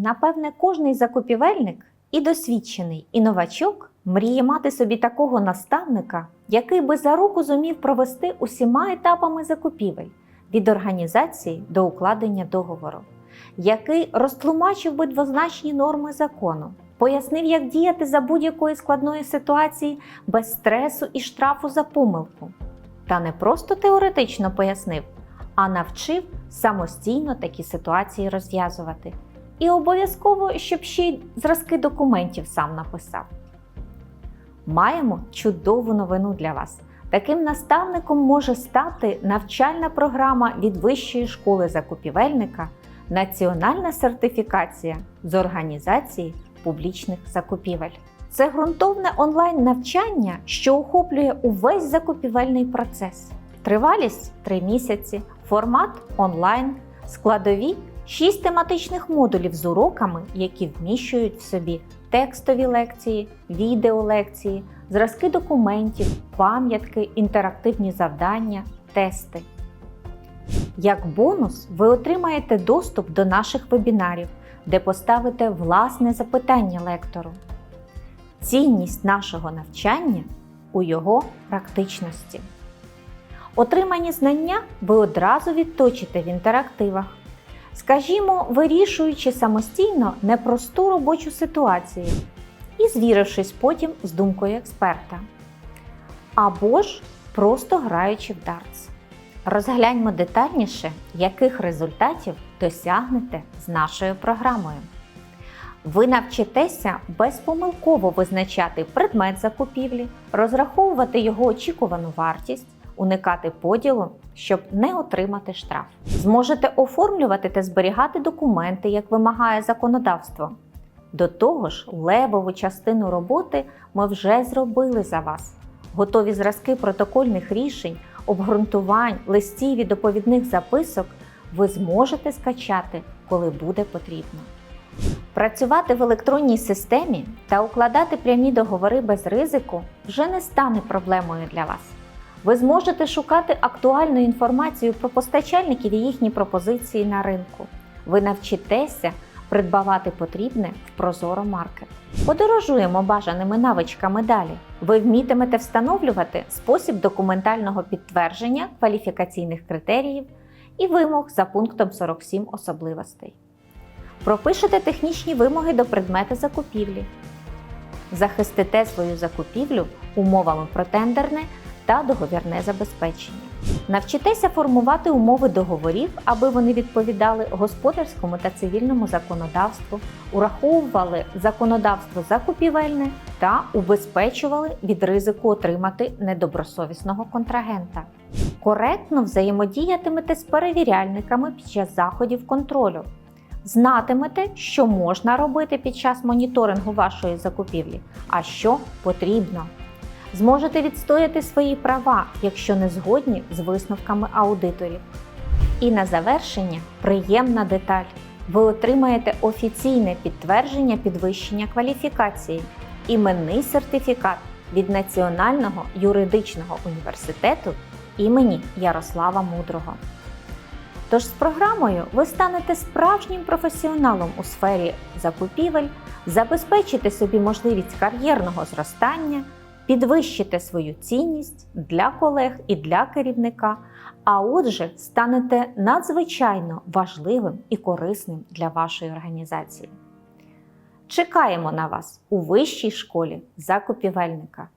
Напевне, кожний закупівельник і досвідчений, і новачок мріє мати собі такого наставника, який би за руку зумів провести усіма етапами закупівель від організації до укладення договору, який розтлумачив би двозначні норми закону, пояснив, як діяти за будь-якої складної ситуації без стресу і штрафу за помилку. Та не просто теоретично пояснив, а навчив самостійно такі ситуації розв'язувати. І обов'язково, щоб ще й зразки документів сам написав. Маємо чудову новину для вас. Таким наставником може стати навчальна програма від Вищої школи закупівельника Національна сертифікація з організації публічних закупівель. Це ґрунтовне онлайн-навчання, що охоплює увесь закупівельний процес. Тривалість 3 місяці, формат онлайн, складові 6 тематичних модулів з уроками, які вміщують в собі текстові лекції, відеолекції, зразки документів, пам'ятки, інтерактивні завдання, тести. Як бонус, ви отримаєте доступ до наших вебінарів, де поставите власне запитання лектору. Цінність нашого навчання у його практичності. Отримані знання ви одразу відточите в інтерактивах. Скажімо, вирішуючи самостійно непросту робочу ситуацію і звірившись потім з думкою експерта. Або ж просто граючи в дартс. Розгляньмо детальніше, яких результатів досягнете з нашою програмою. Ви навчитеся безпомилково визначати предмет закупівлі, розраховувати його очікувану вартість, уникати поділу, щоб не отримати штраф. Зможете оформлювати та зберігати документи, як вимагає законодавство. До того ж, левову частину роботи ми вже зробили за вас. Готові зразки протокольних рішень, обґрунтувань, листів і доповідних записок ви зможете скачати, коли буде потрібно. Працювати в електронній системі та укладати прямі договори без ризику вже не стане проблемою для вас. Ви зможете шукати актуальну інформацію про постачальників і їхні пропозиції на ринку. Ви навчитеся придбавати потрібне в Прозоро Маркет. Подорожуємо бажаними навичками далі. Ви вмітимете встановлювати спосіб документального підтвердження кваліфікаційних критеріїв і вимог за пунктом 47 особливостей. Пропишете технічні вимоги до предмета закупівлі. Захистите свою закупівлю умовами про тендерне та договірне забезпечення. Навчитеся формувати умови договорів, аби вони відповідали господарському та цивільному законодавству, ураховували законодавство закупівельне та убезпечували від ризику отримати недобросовісного контрагента. Коректно взаємодіятимете з перевіряльниками під час заходів контролю. Знатимете, що можна робити під час моніторингу вашої закупівлі, а що потрібно. Зможете відстояти свої права, якщо не згодні з висновками аудиторів. І на завершення приємна деталь. Ви отримаєте офіційне підтвердження підвищення кваліфікації, іменний сертифікат від Національного юридичного університету імені Ярослава Мудрого. Тож з програмою ви станете справжнім професіоналом у сфері закупівель, забезпечите собі можливість кар'єрного зростання, підвищите свою цінність для колег і для керівника, а отже, станете надзвичайно важливим і корисним для вашої організації. Чекаємо на вас у вищій школі закупівельника.